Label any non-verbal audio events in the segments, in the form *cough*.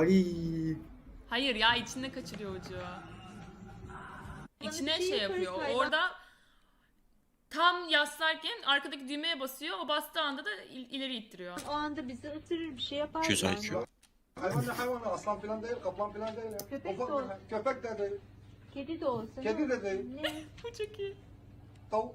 Ay. Hayır ya içinde kaçırıyor ucu. İçine şey yaparız yapıyor. hayvan. Orada tam yaslarken arkadaki düğmeye basıyor. O bastığı anda da il- ileri ittiriyor. O anda bizi ısırır bir şey yapar 200 yani. IQ. Hayvan ne hayvanı? Aslan falan değil, kaplan falan değil ya. Köpek Ufak de bir- Köpek de değil, Kedi de olsa. Kedi ne de olur? değil. Ne? *laughs* Bu çok iyi. tavuk.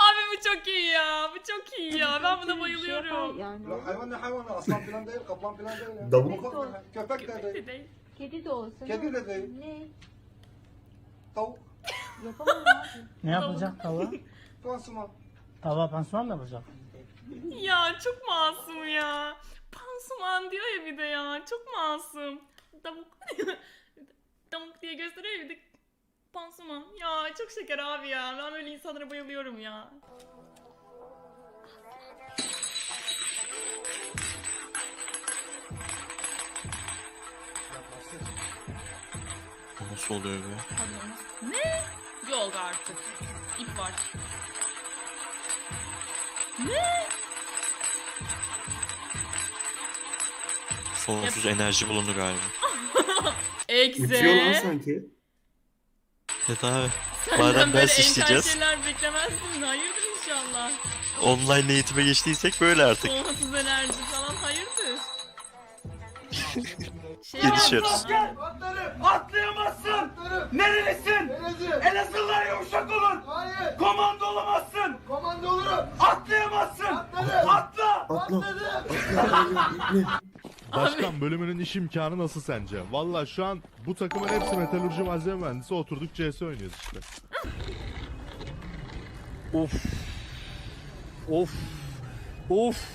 Abi bu çok iyi ya. Bu çok iyi ya. Ben buna şey bayılıyorum. yani. Lan hayvan ne hayvanı? Aslan falan değil, kaplan falan değil ya. Davul. Ufak bir- Köpek de değil, Değil. Kedi de olsa. Kedi ne de değil. Ne? tavuk, Yapamam abi. Ne yapacak tava? *laughs* pansuman. Tava pansuman mı yapacak? Ya çok masum ya. Pansuman diyor ya bir de ya. Çok masum. Tavuk. *laughs* Tavuk diye gösteriyor ya bir de pansuman. Ya çok şeker abi ya. Ben öyle insanlara bayılıyorum ya. Nasıl oluyor lan. Ne? Yok artık. İp var. Sonsuz enerji bulundu galiba. *laughs* Uçuyor lan Ekse. sanki. Evet abi. Senden böyle ders entel işleyeceğiz. şeyler beklemezsin. Hayırdır inşallah. Online eğitime geçtiysek böyle artık. Sonsuz enerji. Şey Gelişiyoruz. Atlayamazsın. Nerelisin? Elazığlılar yumuşak olun. Hayır, Komando olamazsın. komando olurum. Atlayamazsın. Atladım. Atla. Atla. Başkan bölümünün iş imkanı nasıl sence? Valla şu an bu takımın hepsi metalurji malzeme mühendisi oturduk CS oynuyoruz işte. Of. Of. Of.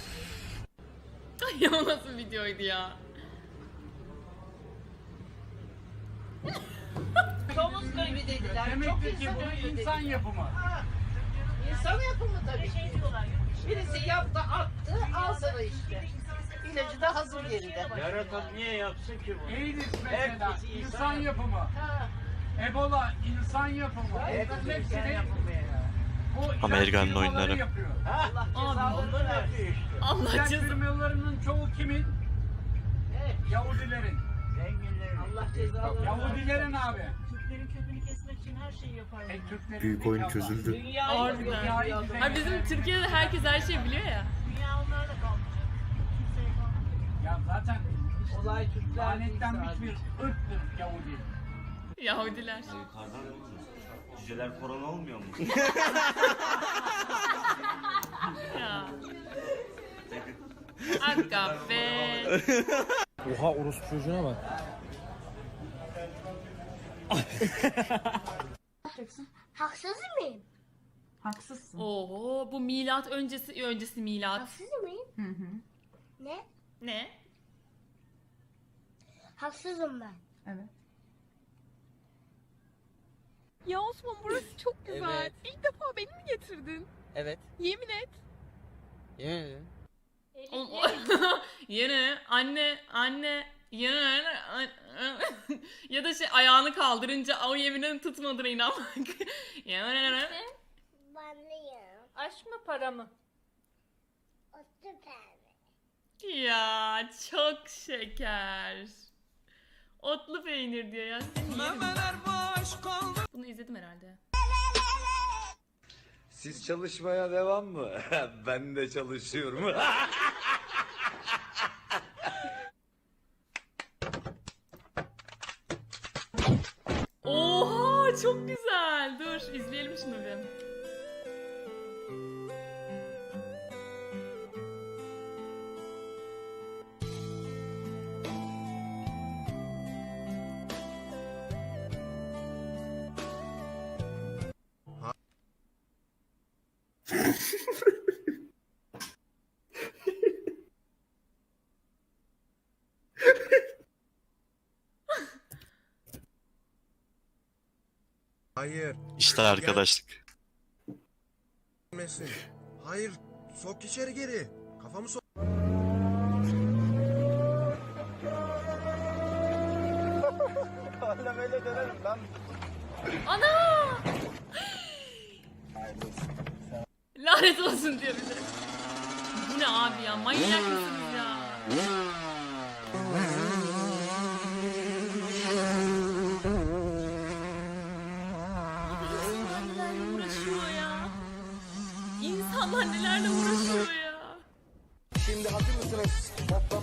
ya o nasıl videoydu ya? *laughs* Domuz kaybı dediler. Çok Demek ki insan bu öldü insan dediler. yapımı. İnsan yapımı tabii. Birisi yaptı attı al sana işte. İlacı da hazır yerinde. Yaratan niye yapsın ki bunu? AIDS mesela Hepsi insan insan yapımı. Ha. Ebola insan yapımı. Hepsi insan yapımı ya. Bu ilaç Amerikan'ın firmaları oyunları. yapıyor. Allah cezalarını versin. Allah İlaç cezanı. firmalarının çoğu kimin? Evet. Yahudilerin. Allah cezalarını. Yahudilerin abi. Türklerin kökünü kesmek için her şeyi yaparlar. E, Türklerin Büyük oyun çözüldü. Dünya Harbiden. Ha bizim Türkiye'de herkes her şeyi biliyor ya. Dünya onlarla kalmayacak. Kimseye kalmayacak. Ya zaten Olay Türkler sadece. bir ırktır Yahudi. Yahudiler. Cüceler korona olmuyor mu? Ya. *laughs* Be. Oha orospu çocuğuna bak. Haksız mıyım? Haksızsın. Oho bu milat öncesi öncesi milat. Haksız mıyım? Hı hı. Ne? Ne? Haksızım ben. Evet. Ya Osman burası çok güzel. İlk defa beni mi getirdin? Evet. Yemin et. Yemin ederim. *laughs* Yine anne anne yine *laughs* ya da şey ayağını kaldırınca o yeminin tutmadığına inanmak. *laughs* Yemin Banlıyım. Aşk mı para mı? O süper. Ya çok şeker. Otlu peynir diyor ya. Bunu izledim herhalde. Siz çalışmaya devam mı? *laughs* ben de çalışıyorum. Oha çok güzel. Dur izleyelim şunu bir. Hayır, İşte arkadaşlık. mesin. Hayır, sok içeri geri. Kafamı sok. Ana! Lanet olsun diyor bir de. Bu ne abi ya? Manyak mısınız ya?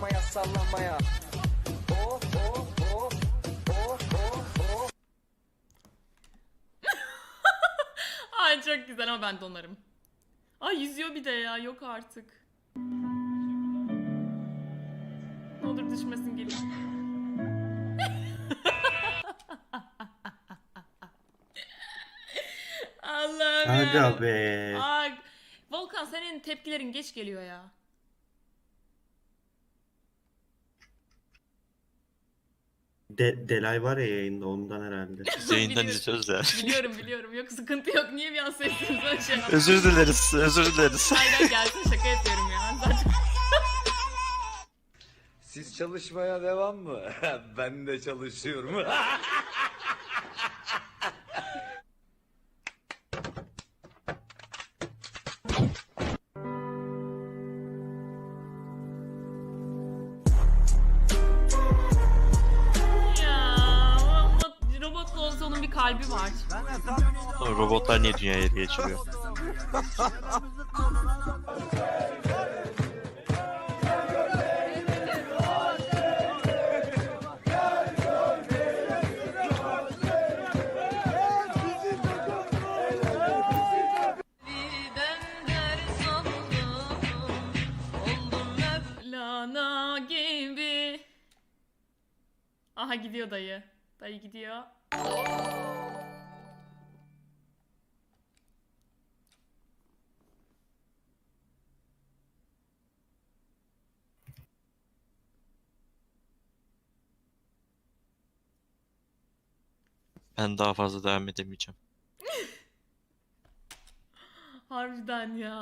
Hoplamaya, sallanmaya. Oh, *laughs* oh, oh. Oh, oh, oh. Ay çok güzel ama ben donarım. Ay yüzüyor bir de ya yok artık. Ne olur düşmesin gelin. *laughs* Allah'ım ya. Aga be. Ay, Volkan senin tepkilerin geç geliyor ya. De Delay var ya yayında ondan herhalde. *laughs* Yayından Biliyorum. izliyoruz ya. *laughs* Biliyorum biliyorum yok sıkıntı yok niye bir an sesinize şey yaptın? Özür dileriz, özür dileriz. Aynen gelsin şaka yapıyorum ya zaten. Siz çalışmaya devam mı? *laughs* ben de çalışıyorum. Robotlar niye dünyaya ele geçiriyor? Gibi. Aha gidiyor dayı. Dayı gidiyor. Ben daha fazla devam edemeyeceğim. *laughs* Harbiden ya.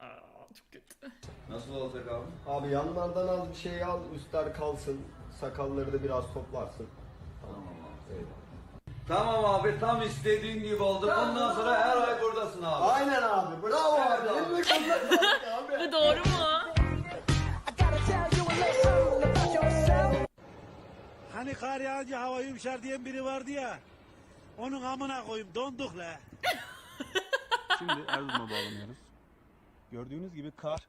Aa, çok kötü. Nasıl olacak abi? Abi yanlardan az bir şey al, üstler kalsın. Sakalları da biraz toplarsın. Tamam abi. Tamam abi tam istediğin gibi oldu. Bundan sonra her ay buradasın abi. Aynen abi. Bravo abi. Evet abi. Eline kazandık abi. Bu doğru mu? Hani kar yağınca hava yumuşar diyen biri vardı ya. Onun amına koyayım donduk la. *laughs* Şimdi Erzurum'a bağlanıyoruz. Gördüğünüz gibi kar *gasps*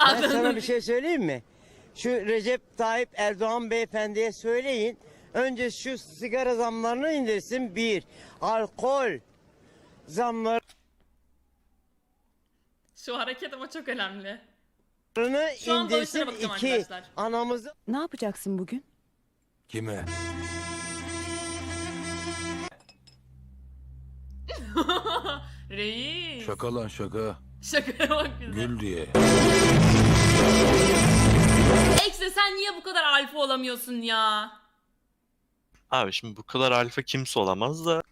Ben sana bir şey söyleyeyim mi? Şu Recep Tayyip Erdoğan beyefendiye söyleyin. Önce şu sigara zamlarını indirsin bir. Alkol zamlarını Şu hareket ama çok önemli. Şu an indirsin bakacağım iki. arkadaşlar. Anamızı Ne yapacaksın bugün? kime? *laughs* Reis. Şaka lan şaka. Şakaya bak bize. diye. Ekse sen niye bu kadar alfa olamıyorsun ya? Abi şimdi bu kadar alfa kimse olamaz da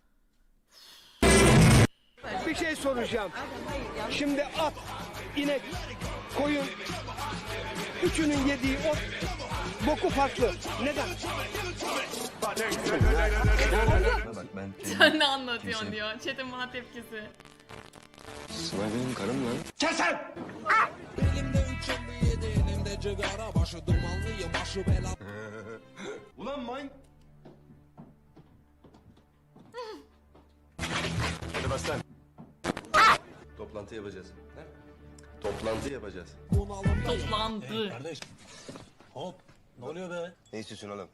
Bir şey soracağım. Şimdi at, inek, koyun, üçünün yediği ot, boku farklı. Neden? Bak ben Sen ne anlatıyorsun diyor. Çetin bana tepkisi. Sıvay benim karım lan. *laughs* Ulan man... Hadi bas lan. Toplantı yapacağız. Toplantı yapacağız. Toplandı. Kardeş. Hop. Ne oluyor be? Ne istiyorsun oğlum?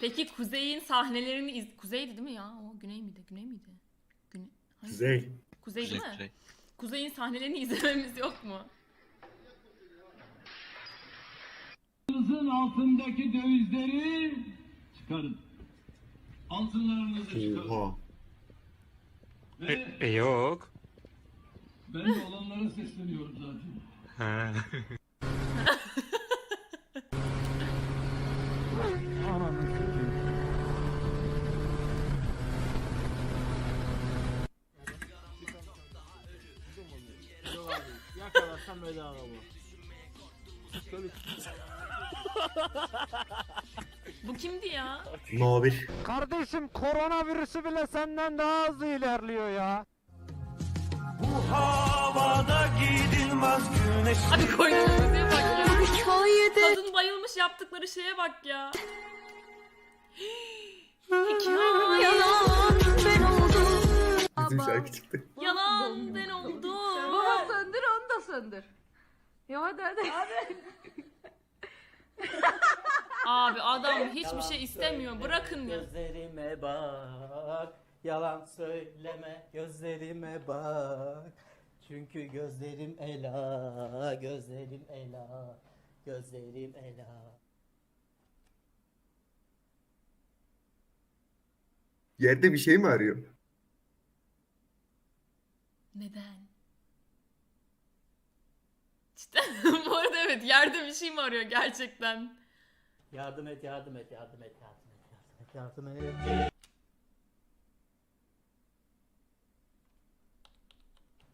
Peki Kuzey'in sahnelerini iz... Kuzey'di değil mi ya? O Güney miydi? Güney miydi? Güney... Hangi- Kuzey. Kuzey değil mi? Kuzey. Kuzey'in sahnelerini izlememiz yok mu? Altınızın altındaki dövizleri çıkarın. Altınlarınızı çıkarın. Oha. Ve yok. ben de olanlara sesleniyorum zaten. Yakalarsan *laughs* bedava bu. Bu kimdi ya? No 1. Kardeşim koronavirüsü bile senden daha hızlı ilerliyor ya. Abi koyduğum müziğe bak ya. Kadın bayılmış yaptıkları şeye bak ya. *gasps* Hikaye yalan ben oldum. Bizim şarkı çıktı. Yalan ben oldum. Baba söndür onu da söndür. Ya hadi hadi. Abi. *laughs* Abi adam hiçbir şey istemiyor. Bırakın ya. Gözlerime bak, yalan söyleme gözlerime bak. Çünkü gözlerim ela, gözlerim ela, gözlerim ela. Yerde bir şey mi arıyor? Neden? Cidden bu arada evet yerde bir şey mi arıyor gerçekten? Yardım et, yardım et, yardım et, yardım et, yardım et, yardım et.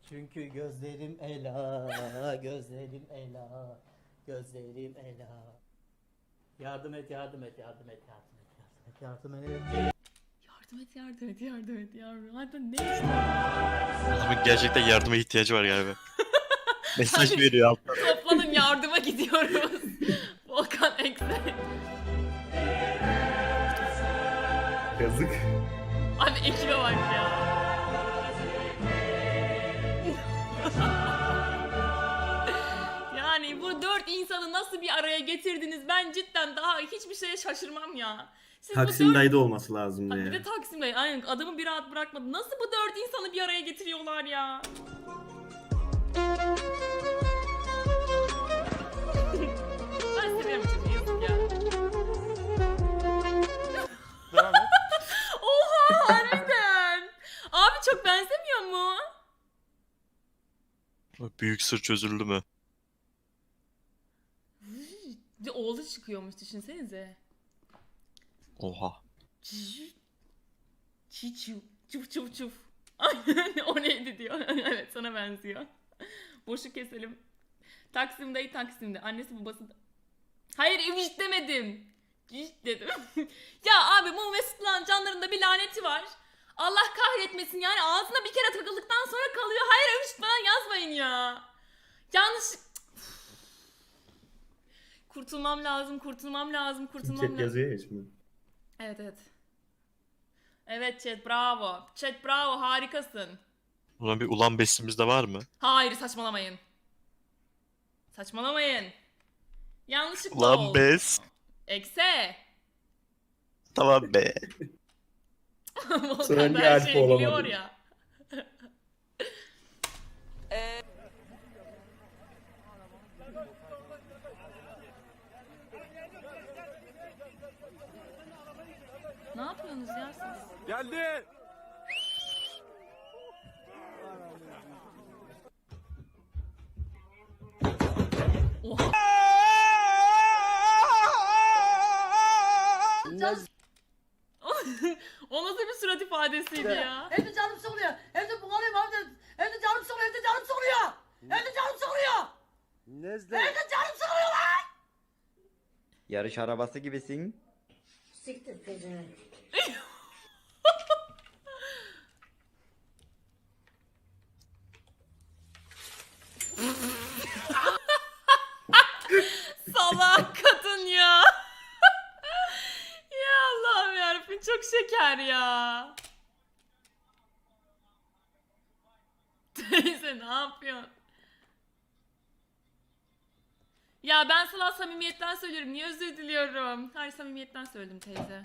Çünkü gözlerim ela, gözlerim ela, gözlerim ela. Yardım et, yardım et, yardım et, yardım et, yardım et, yardım et. Yardım et yardım et yardım et yardım et. Hatta ne? Adamın gerçekten yardıma ihtiyacı var galiba. Mesaj veriyor alttan. Toplanın yardıma gidiyoruz. *laughs* Volkan Ekse. Yazık. Abi ekibe bak ya. yani bu dört insanı nasıl bir araya getirdiniz ben cidden daha hiçbir şeye şaşırmam ya. Siz bu Taksim dört... dayıda olması lazım Ha, bir ya. de Taksim'de aynen adamı bir rahat bırakmadı. Nasıl bu dört insanı bir araya getiriyorlar ya? Ben seviyorum çünkü yazık ya. Devam et. Oha harbiden. Abi çok benzemiyor mu? Büyük sır çözüldü mü? Bir oğlu çıkıyormuş düşünsenize. Oha. Çiçu. Çuf çuf çuf. *laughs* Aynen o neydi diyor. *laughs* evet sana benziyor. Boşu keselim. Taksim dayı Taksim'de. Annesi babası da... Hayır üviş demedim. Ciş dedim. *laughs* ya abi bu Mesut'la canlarında bir laneti var. Allah kahretmesin yani ağzına bir kere takıldıktan sonra kalıyor. Hayır üviş falan yazmayın ya. Yanlış... Kurtulmam lazım, kurtulmam lazım, kurtulmam Chat lazım. yazıyor ya şimdi. Evet evet. Evet chat bravo. Chat bravo harikasın. Ulan bir ulan besimiz de var mı? Hayır saçmalamayın. Saçmalamayın. Yanlışlıkla Ulan oldu. bes. Ekse. Tamam be. *laughs* Volkan Sonra da niye her alfa olamadın? ya. *laughs* ne yapıyorsunuz ya siz? Geldi. Oha. o nasıl bir surat ifadesiydi ya? Evde canım sıkılıyor. Evde bunalıyım evde. Evde canım sıkılıyor. Evde canım sıkılıyor. Evde canım sıkılıyor. Nezle. Evde canım sıkılıyor lan. Yarış arabası gibisin. Siktir pezevenk. *laughs* Salak kadın ya. ya Allah'ım yarabbim çok şeker ya. Teyze ne yapıyorsun? Ya ben sana samimiyetten söylüyorum. Niye özür diliyorum? Hayır samimiyetten söyledim teyze.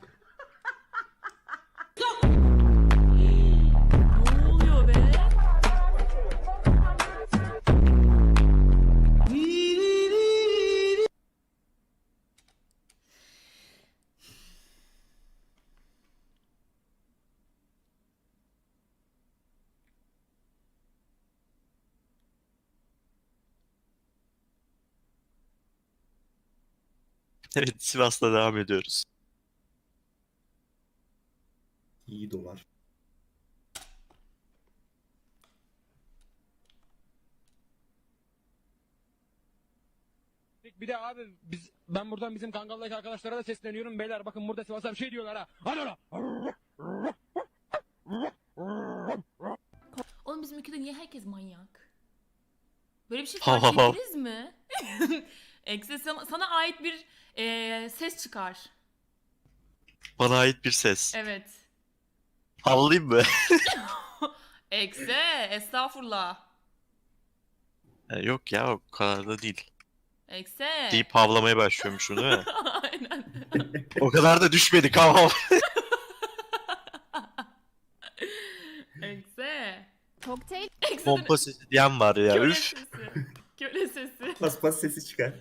Evet Sivas'ta devam ediyoruz. İyi dolar. Bir de abi biz ben buradan bizim Kangal'daki arkadaşlara da sesleniyorum. Beyler bakın burada Sivas'a bir şey diyorlar ha. Hadi ola. Oğlum bizim ülkede niye herkes manyak? Böyle bir şey fark ha, ha. ettiniz mi? *laughs* Ekse sana, sana ait bir eee, ses çıkar. Bana ait bir ses. Evet. Havlayayım mı? *laughs* Ekse. Estağfurullah. Ha, Yok ya o kadar da değil. Ekse. Deyip havlamaya başlıyormuşum değil mi? *laughs* Aynen. o kadar da düşmedik ama. Ekse. Kokteyl. Ekse. Pompa sesi diyen var ya. Köle Üf. sesi. Köle sesi. Paspas sesi çıkar.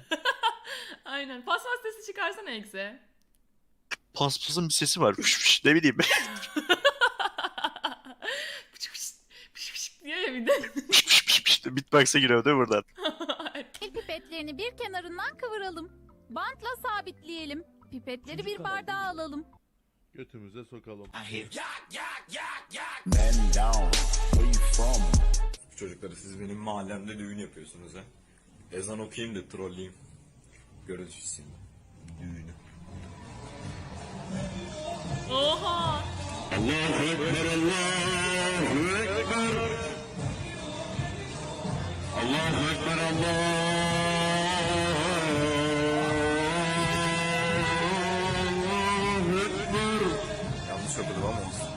Çıkarsana Ekse. Paspasın bir sesi var. Fış fış, ne bileyim. Pıç pıç, pıç pıç diyor ya bir de. Fış fış fış fış. Beatbox'a giriyor değil mi buradan? pipetlerini bir kenarından kıvıralım. Bantla sabitleyelim. Pipetleri bir bardağa alalım. Götümüze sokalım. Çocukları siz benim mahallemde düğün yapıyorsunuz ha. Ezan okuyayım da trolleyeyim. Göreceğiz şimdi. Düğünü. Oha. Yanlış okudum ama olsun.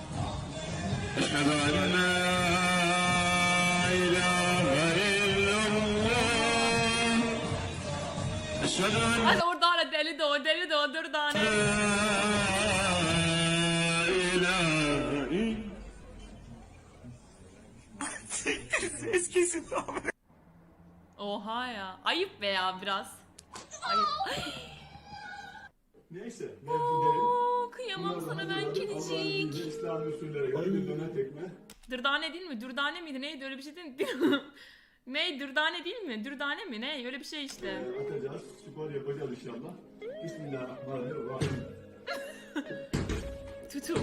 Hadi orada hala deli de o deli de o dur tane. Oha ya. Ayıp be ya biraz. Ayıp. Neyse. Oo, kıyamam sana ben kedicik. İslam usullere göre bir döne tekme. Dürdane değil mi? Dürdane miydi? Neydi? Öyle bir şey değil mi? *laughs* ne? Dürdane değil mi? Dürdane mi? Ne? Öyle bir şey işte. Atacağız. Spor yapacağız inşallah. Bismillahirrahmanirrahim. *laughs* Tutu.